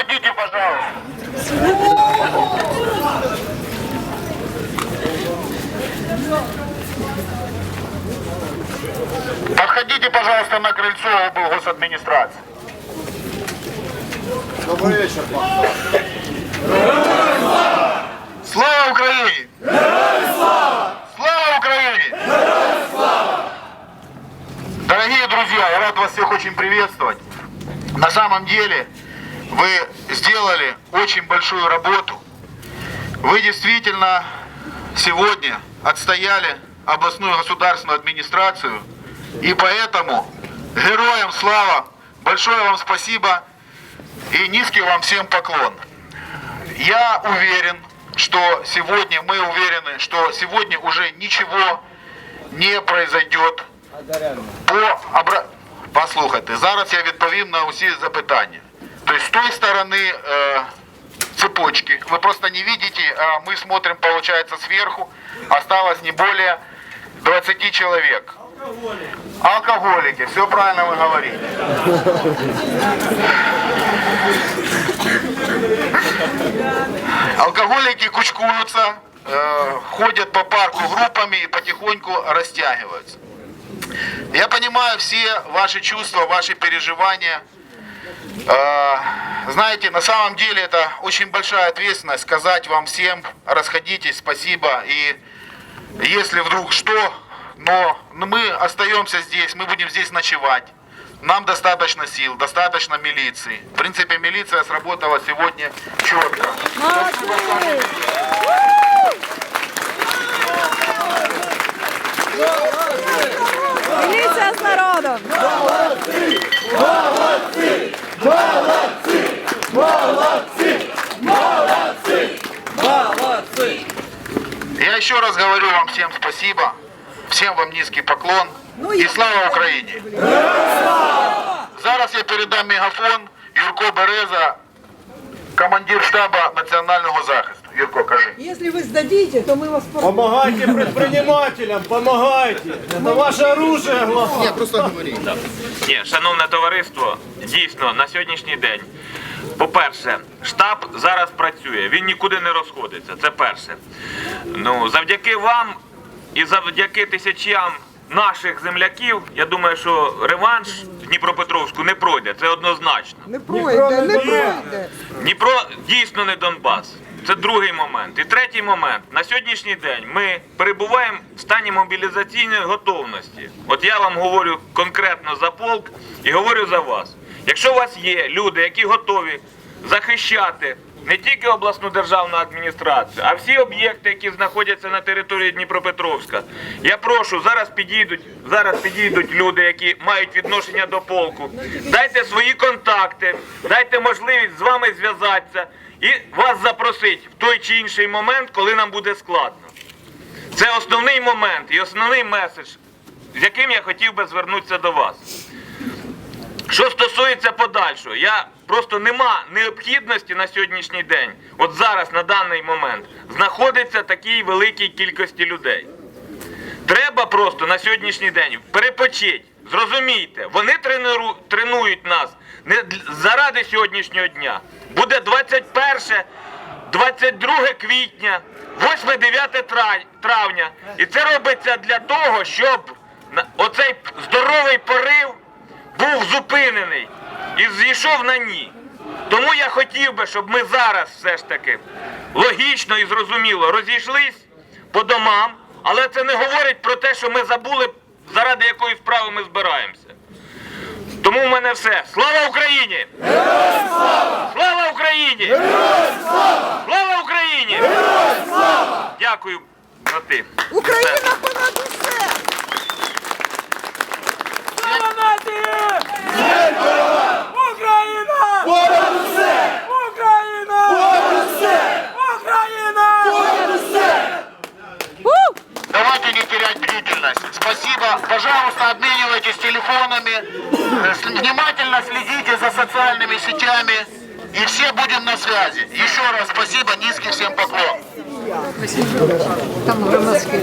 Подходите, пожалуйста. Подходите, пожалуйста, на крыльцо облгосадминистрации. Добрый вечер, пан. Слава Украине! Слава Украине! Дорогие друзья, я рад вас всех очень приветствовать. На самом деле вы сделали очень большую работу. Вы действительно сегодня отстояли областную государственную администрацию. И поэтому героям слава, большое вам спасибо и низкий вам всем поклон. Я уверен, что сегодня, мы уверены, что сегодня уже ничего не произойдет по обра... Послухайте, зараз я відповім на усі запитання. Тобто з тої сторони е, цепочки, вы просто не видите, а мы смотрим, получается, сверху, осталось не более 20 человек. Алкоголики, все правильно вы говорите. Алкоголики кучкуются, э, ходят по парку группами и потихоньку растягиваются. Я понимаю все ваши чувства, ваши переживания. Э, знаете, на самом деле это очень большая ответственность сказать вам всем, расходитесь, спасибо. И если вдруг что, но мы остаемся здесь, мы будем здесь ночевать. Нам достаточно сил, достаточно милиции. В принципе, милиция сработала сегодня четко. Міліція еще раз говорю вам всем спасибо, всем вам низкий поклон и слава Україні! Зараз я передам мегафон Юрко Береза, командир штаба національного захисту. Юрко, кажи. Если вы сдадите, то мы вас по- Помогайте предпринимателям, помогайте. Это ваше оружие, главное. Ні, шановне товариство, дійсно на сьогоднішній день. По-перше, штаб зараз працює, він нікуди не розходиться. Це перше. Ну, завдяки вам і завдяки тисячам наших земляків, я думаю, що реванш в Дніпропетровську не пройде. Це однозначно. не пройде, не пройде. Дніпро дійсно не Донбас. Це другий момент. І третій момент. На сьогоднішній день ми перебуваємо в стані мобілізаційної готовності. От я вам говорю конкретно за полк і говорю за вас. Якщо у вас є люди, які готові захищати не тільки обласну державну адміністрацію, а всі об'єкти, які знаходяться на території Дніпропетровська, я прошу, зараз підійдуть, зараз підійдуть люди, які мають відношення до полку. Дайте свої контакти, дайте можливість з вами зв'язатися і вас запросить в той чи інший момент, коли нам буде складно. Це основний момент і основний меседж, з яким я хотів би звернутися до вас. Що стосується подальшого, я просто нема необхідності на сьогоднішній день, от зараз, на даний момент, знаходиться такій великій кількості людей. Треба просто на сьогоднішній день перепочить. Зрозумійте, вони тренеру, тренують нас не заради сьогоднішнього дня. Буде 21, 22 квітня, 8-9 травня. І це робиться для того, щоб оцей здоровий порив був зупинений і зійшов на ні. Тому я хотів би, щоб ми зараз все ж таки логічно і зрозуміло розійшлись по домам, але це не говорить про те, що ми забули, заради якої справи ми збираємося. Тому в мене все. Слава Україні! слава! Україні! слава! Україні! Слава! Дякую, брати. Україна понад усе! Бдительность. Спасибо. Пожалуйста, обменивайтесь телефонами. Э, Внимательно следите за социальными сетями. И все будем на связи. Еще раз спасибо, низкий всем поклон. Там громадські